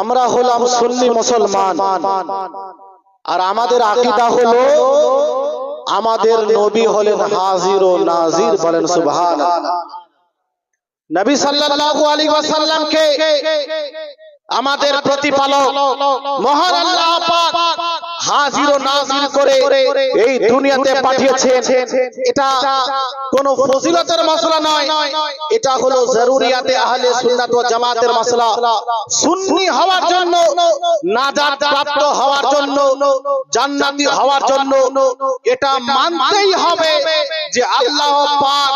আমরা হলাম সুন্নি মুসলমান। আর আমাদের আকিদা হলো, আমাদের নবী হলেন হাজির ও নাজির বলেন সুবহান নবী সাল্লাল্লাহু আলাইহি ওয়াসাল্লামকে আমাদের প্রতিপালক মহান আল্লাহ পাক হাজির ও নাজির করে এই দুনিয়াতে পাঠিয়েছেন। এটা কোন ফজিলতের নয়। এটা হলো জরুরিয়াতে আহলে সুন্নাত ওয়াল জামাতের সুন্নি হওয়ার জন্য, নাজাত প্রাপ্ত হওয়ার জন্য, জান্নাতি হওয়ার জন্য এটা মানতেই হবে যে আল্লাহ পাক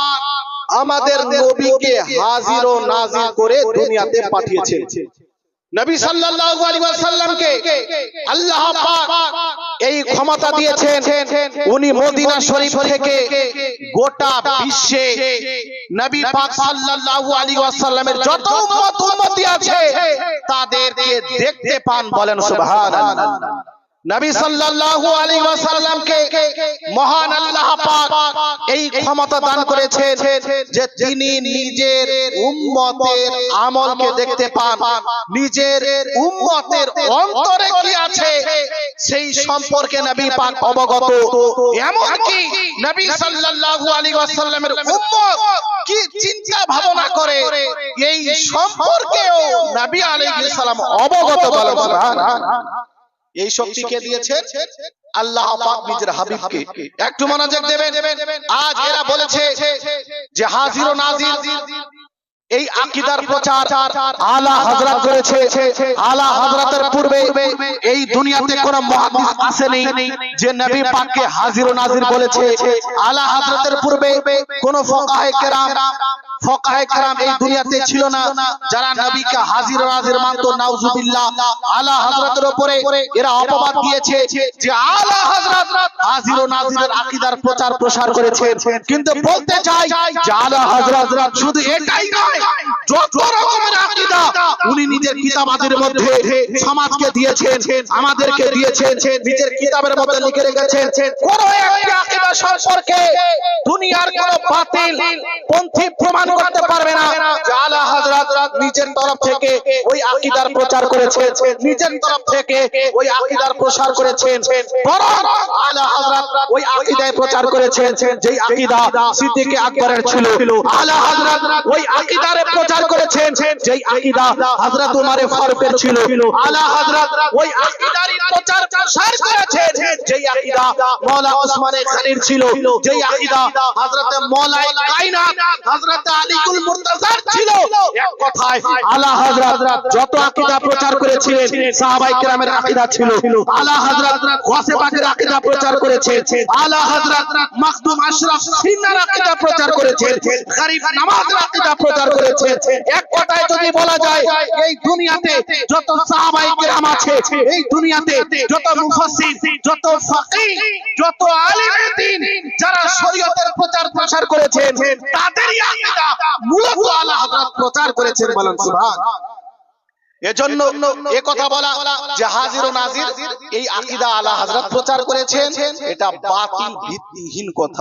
আমাদের নবীকে হাজির ও নাজির করে দুনিয়াতে পাঠিয়েছেন। নবী সাল্লাল্লাহু আলাইহি ওয়াসাল্লামকে আল্লাহ পাক এই ক্ষমতা দিয়েছেন। উনি মদিনা শরীফ থেকে গোটা বিশ্বে নবী পাক সাল্লাল্লাহু আলাইহি ওয়াসাল্লামের যত উম্মত উম্মতি আছে, তাদেরকে দেখতে পান বলেন সুবহানাল্লাহ। নবী সাল্লাল্লাহু আলাইহি ওয়াসাল্লামকে মহান আল্লাহ পাক এই ক্ষমতা দান করেছেন যে তিনি নিজের উম্মতের আমলকে দেখতে পান। নিজের উম্মতের অন্তরে কি আছে? সেই সম্পর্কে নবী পাক অবগত। এমন কি নবী সাল্লাল্লাহু আলাইহি ওয়াসাল্লামের উম্মত। কি চিন্তা ভাবনা করে? এই সম্পর্কেও নবী আলাইহিস সালাম অবগত বলেন সুবহানাল্লাহ এই শক্তি কে দিয়েছেন? আল্লাহ পাক নিজের হাবিবকে। একটু মনোযোগ দেবেন। আজ এরা বলেছে যে হাজির ও নাজির এই আকিদার প্রচার আলা হযরত করেছে। আলা হযরতের পূর্বে এই দুনিয়াতে কোন মুহাদ্দিস আসেনি যে নবী পাককে হাজির ও নাজির বলেছে। আলা হযরতের পূর্বে কোন ফুকাহে কেরাম আলা উপরে এরা দিয়েছে হাজির প্রচার প্রসার করেছে। কিন্তু বলতে চাই আলা হযরত শুধু এটাই নয় যত রকমের আকীদা উনি নিজের কিতাবাদের মধ্যে সমাজকে দিয়েছেন, আমাদেরকে দিয়েছেন, নিজের কিতাবের মধ্যে লিখে রেখেছেন। কোন একটি আকীদা সম্পর্কে দুনিয়ার কোন বাতিল পন্থী প্রমাণ করতে পারবে না। নিজের তরফ থেকে ওই আকীদার প্রচার করেছেন। নিজের তরফ থেকে ওই আকীদার প্রসার করেছেন। বরং আলা হযরত ওই আকীদায় প্রচার করেছেন যেই আকীদা সিদ্দিক আকবরের ছিল। আলা হযরত ওই আকীদারে প্রচার করেছেন। যেই আকীদা হযরত উমর ফারুকের ছিল। আলা হযরত ওই আকীদারই প্রচার প্রসার করেছেন যেই আকীদা মাওলানা ওসমানে খানির ছিল যেই আকীদা হযরত মাওলাই কায়নাত হযরত আলীকুল মুর্তজার ছিল এক যদি বলা যায়, এই দুনিয়াতে যত সাহাবাই কেরাম আছে, এই দুনিয়াতে যত মুফাসসির, যত ফাকিহ, যত আলেমে যারা শরীয়তের প্রচার প্রসার করেছেন, তাদেরই প্রচার করেছেন বলেন সুভান এজন্য এ কথা বলা যে হাজির ও নাজির এই আকীদা আলা হযরত প্রচার করেছেন, এটা বাতিল ভিত্তিহীন কথা।